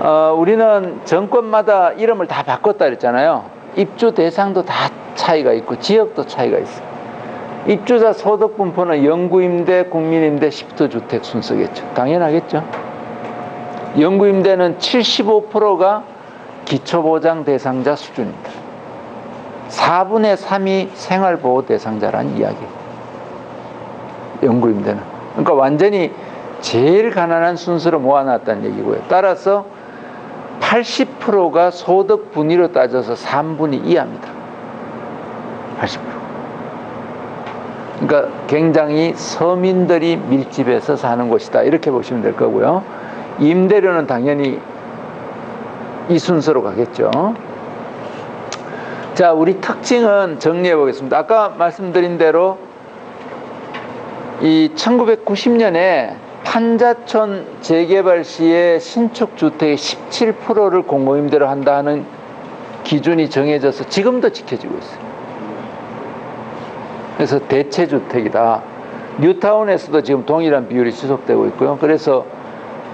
어, 우리는 정권마다 이름을 다 바꿨다 그랬잖아요. 입주 대상도 다 차이가 있고 지역도 차이가 있어요. 입주자 소득 분포는 영구임대, 국민임대, 시프트주택 순서겠죠. 당연하겠죠. 영구임대는 75%가 기초보장 대상자 수준입니다. 4분의 3이 생활보호 대상자라는 이야기예요. 영구임대는. 그러니까 완전히 제일 가난한 순서로 모아놨다는 얘기고요. 따라서 80%가 소득 분위로 따져서 3분의 2합니다. 80%. 그러니까 굉장히 서민들이 밀집해서 사는 곳이다. 이렇게 보시면 될 거고요. 임대료는 당연히 이 순서로 가겠죠. 자, 우리 특징은 정리해 보겠습니다. 아까 말씀드린 대로 이 1990년에 판자촌 재개발 시에 신축 주택의 17%를 공공임대로 한다는 기준이 정해져서 지금도 지켜지고 있어요. 그래서 대체 주택이다. 뉴타운에서도 지금 동일한 비율이 지속되고 있고요. 그래서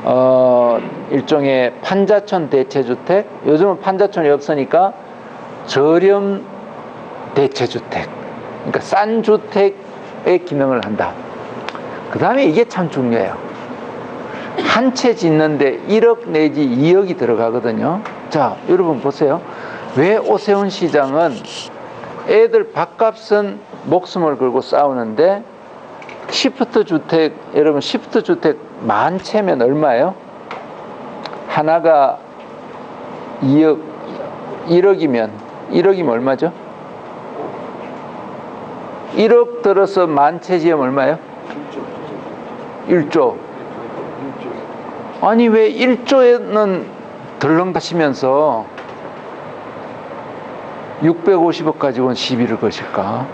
어 일종의 판자촌 대체 주택, 요즘은 판자촌이 없으니까 저렴 대체 주택. 그러니까 싼 주택의 기능을 한다. 그 다음에 이게 참 중요해요. 한 채 짓는데 1억 내지 2억이 들어가거든요. 자, 여러분 보세요. 왜 오세훈 시장은 애들 밥값은 목숨을 걸고 싸우는데 시프트 주택, 여러분 시프트 주택 만 채면 얼마예요? 하나가 2억, 1억이면, 1억이면 얼마죠? 1억 들어서 만채 지으면 얼마예요? 1조. 아니 왜 1조에는 덜렁다시면서 650억 가지고는 시비를 거실까?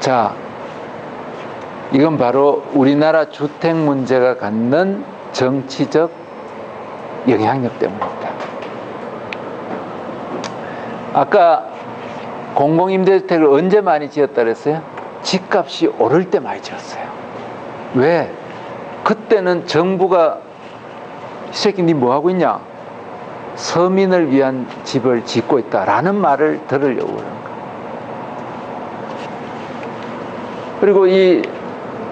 자, 이건 바로 우리나라 주택 문제가 갖는 정치적 영향력 때문입니다. 아까 공공임대주택을 언제 많이 지었다 그랬어요? 집값이 오를 때 많이 지었어요. 왜? 그때는 정부가 이 새끼 니 뭐하고 있냐? 서민을 위한 집을 짓고 있다라는 말을 들으려고 그러는 거예요. 그리고 이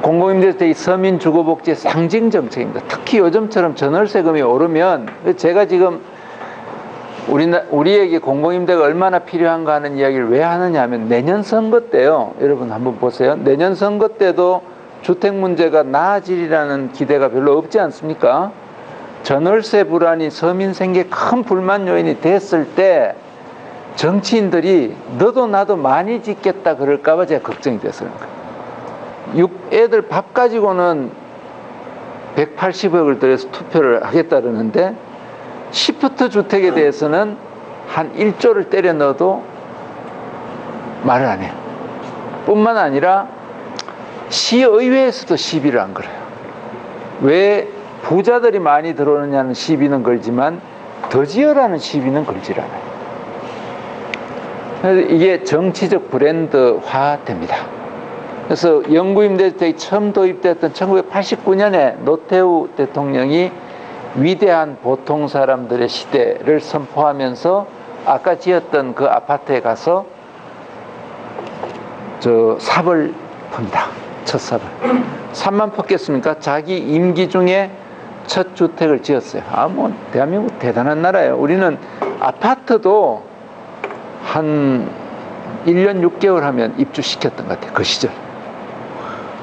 공공임대주택 이 서민 주거복지의 상징 정책입니다. 특히 요즘처럼 전월세금이 오르면 제가 지금 우리나, 우리에게 공공임대가 얼마나 필요한가 하는 이야기를 왜 하느냐 하면 내년 선거 때요. 여러분 한번 보세요. 내년 선거 때도 주택 문제가 나아지리라는 기대가 별로 없지 않습니까? 전월세 불안이 서민 생계 큰 불만 요인이 됐을 때 정치인들이 너도 나도 많이 짓겠다 그럴까봐 제가 걱정이. 육, 애들 밥 가지고는 180억을 들여서 투표를 하겠다 그러는데 시프트 주택에 대해서는 한 1조를 때려 넣어도 말을 안 해요. 뿐만 아니라 시의회에서도 시비를 안 걸어요. 왜 부자들이 많이 들어오느냐는 시비는 걸지만 더 지어라는 시비는 걸질 않아요. 그래서 이게 정치적 브랜드화 됩니다. 그래서 영구임대주택이 처음 도입됐던 1989년에 노태우 대통령이 위대한 보통 사람들의 시대를 선포하면서 아까 지었던 그 아파트에 가서 저 삽을 푼다. 첫 삽을. 삽만 폈겠습니까? 자기 임기 중에 첫 주택을 지었어요. 아, 뭐, 대한민국 대단한 나라예요. 우리는 아파트도 한 1년 6개월 하면 입주시켰던 것 같아요. 그 시절.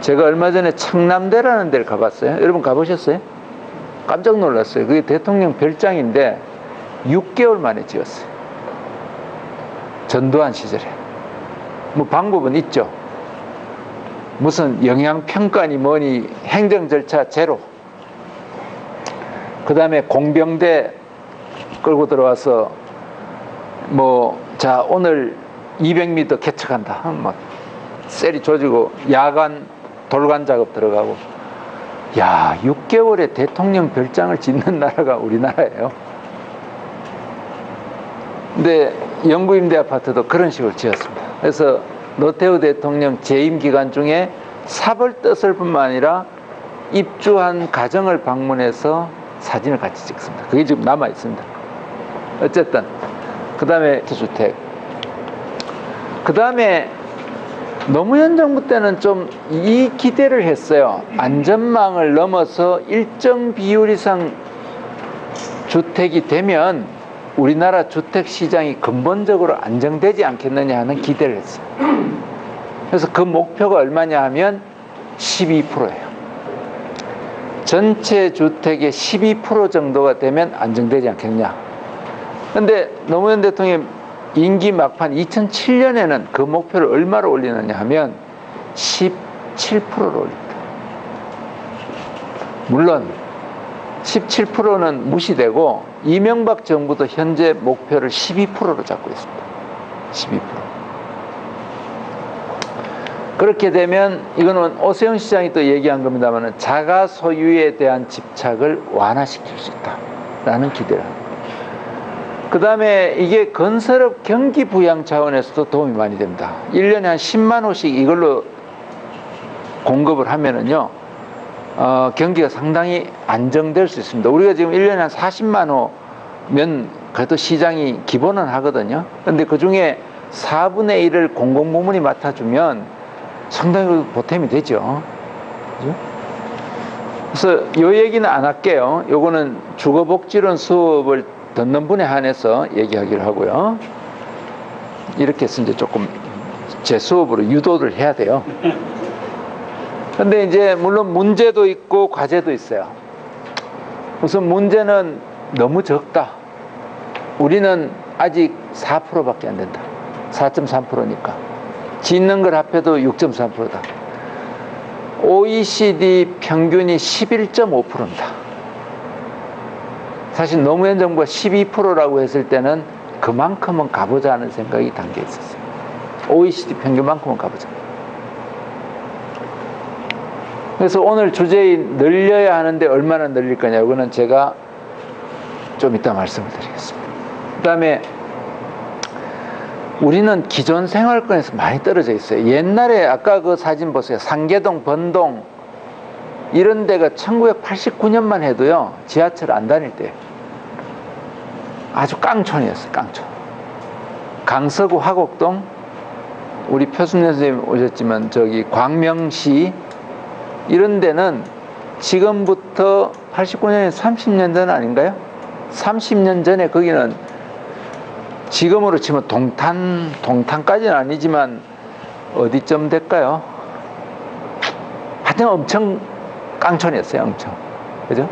제가 얼마 전에 청남대라는 데를 가봤어요. 여러분 가보셨어요? 깜짝 놀랐어요. 그게 대통령 별장인데 6개월 만에 지었어요. 전두환 시절에. 뭐 방법은 있죠. 무슨 영양평가니 뭐니 행정 절차 제로. 그 다음에 공병대 끌고 들어와서 뭐, 자, 오늘 200m 개척한다. 막 셀이 조지고 야간 돌관 작업 들어가고. 야, 6개월에 대통령 별장을 짓는 나라가 우리나라예요. 근데 영구임대 아파트도 그런 식으로 지었습니다. 그래서 노태우 대통령 재임 기간 중에 삽을 떴을 뿐만 아니라 입주한 가정을 방문해서 사진을 같이 찍습니다. 그게 지금 남아 있습니다. 어쨌든 그 다음에 주택. 그 다음에 노무현 정부 때는 좀 이 기대를 했어요. 안전망을 넘어서 일정 비율 이상 주택이 되면 우리나라 주택 시장이 근본적으로 안정되지 않겠느냐 하는 기대를 했어요. 그래서 그 목표가 얼마냐 하면 12%예요. 전체 주택의 12% 정도가 되면 안정되지 않겠냐. 근데 노무현 대통령 임기 막판 2007년에는 그 목표를 얼마로 올리느냐 하면 17%로 올립니다. 물론 17%는 무시되고 이명박 정부도 현재 목표를 12%로 잡고 있습니다. 12%. 그렇게 되면 이거는 오세훈 시장이 또 얘기한 겁니다만 자가 소유에 대한 집착을 완화시킬 수 있다라는 기대를 합니다. 그 다음에 이게 건설업 경기 부양 차원에서도 도움이 많이 됩니다. 1년에 한 10만 호씩 이걸로 공급을 하면은요, 어, 경기가 상당히 안정될 수 있습니다. 우리가 지금 1년에 한 40만 호면 그래도 시장이 기본은 하거든요. 근데 그 중에 4분의 1을 공공부문이 맡아주면 상당히 보탬이 되죠. 그래서 요 얘기는 안 할게요. 요거는 주거복지론 수업을 듣는 분에 한해서 얘기하기로 하고요. 이렇게 해서 이제 조금 제 수업으로 유도를 해야 돼요. 근데 이제 물론 문제도 있고 과제도 있어요. 우선 문제는 너무 적다. 우리는 아직 4%밖에 안 된다. 4.3%니까. 짓는 걸 합해도 6.3%다. OECD 평균이 11.5%입니다. 사실 노무현 정부가 12%라고 했을 때는 그만큼은 가보자 하는 생각이 담겨 있었어요. OECD 평균만큼은 가보자. 그래서 오늘 주제인 늘려야 하는데 얼마나 늘릴 거냐, 이거는 제가 좀 이따 말씀을 드리겠습니다. 그 다음에 우리는 기존 생활권에서 많이 떨어져 있어요. 옛날에 아까 그 사진 보세요. 상계동, 번동 이런 데가 1989년만 해도요. 지하철 안 다닐 때 아주 깡촌이었어요. 깡촌. 강서구 화곡동 우리 표순연 선생님 오셨지만 저기 광명시 이런 데는 지금부터 89년에 30년 전 아닌가요? 30년 전에 거기는 지금으로 치면 동탄, 동탄까지는 아니지만 어디쯤 될까요? 하여튼 엄청 깡촌이었어요, 엄청. 그죠?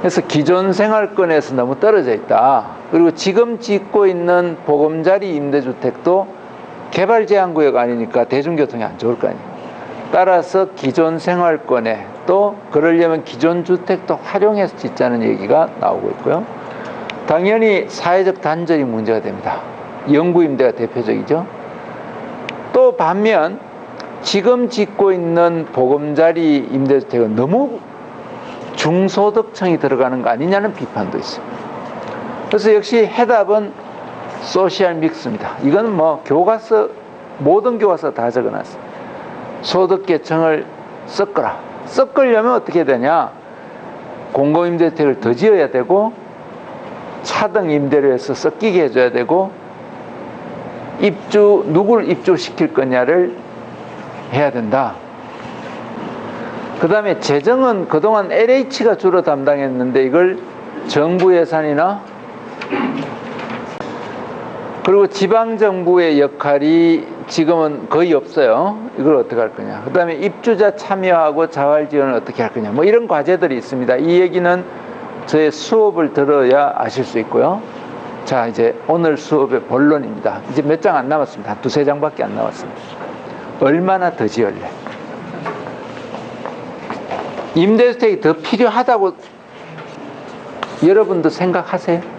그래서 기존 생활권에서 너무 떨어져 있다. 그리고 지금 짓고 있는 보금자리 임대주택도 개발 제한 구역 아니니까 대중교통이 안 좋을 거 아니에요. 따라서 기존 생활권에 또 그러려면 기존 주택도 활용해서 짓자는 얘기가 나오고 있고요. 당연히 사회적 단절이 문제가 됩니다. 영구 임대가 대표적이죠. 또 반면 지금 짓고 있는 보금자리 임대주택은 너무 중소득층이 들어가는 거 아니냐는 비판도 있어요. 그래서 역시 해답은 소시al 믹스입니다. 이건 뭐 교과서 모든 교과서 다 적어놨어요. 소득계층을 섞어라. 섞으려면 어떻게 되냐? 공공임대주택을 더 지어야 되고 차등 임대료 해서 섞이게 해줘야 되고 입주 누굴 입주시킬 거냐를 해야 된다. 그 다음에 재정은 그동안 LH가 주로 담당했는데 이걸 정부 예산이나 그리고 지방정부의 역할이 지금은 거의 없어요. 이걸 어떻게 할 거냐. 그 다음에 입주자 참여하고 자활 지원을 어떻게 할 거냐. 뭐 이런 과제들이 있습니다. 이 얘기는 저의 수업을 들어야 아실 수 있고요. 자, 이제 오늘 수업의 본론입니다. 이제 몇 장 안 남았습니다. 한 두세 장밖에 안 남았습니다. 얼마나 더 지을래? 임대주택이 더 필요하다고 여러분도 생각하세요?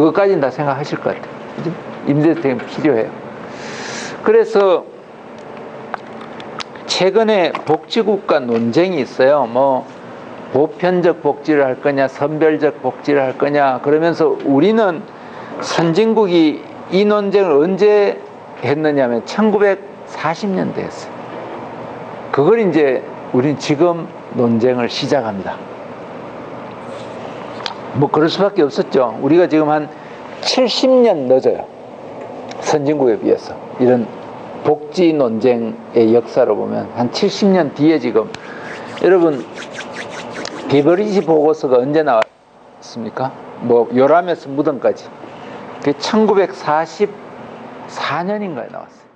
그것까지는 다 생각하실 것 같아요. 임대주택은 필요해요. 그래서 최근에 복지국가 논쟁이 있어요. 뭐 보편적 복지를 할 거냐, 선별적 복지를 할 거냐. 그러면서 우리는 선진국이 이 논쟁을 언제 했느냐면 40년 됐어요. 그걸 이제 우린 지금 논쟁을 시작합니다. 뭐 그럴 수밖에 없었죠. 우리가 지금 한 70년 늦어요. 선진국에 비해서. 이런 복지 논쟁의 역사로 보면 한 70년 뒤에 지금 여러분 비버리지 보고서가 언제 나왔습니까? 뭐 요람에서 무덤까지. 그 1944년인가에 나왔어요.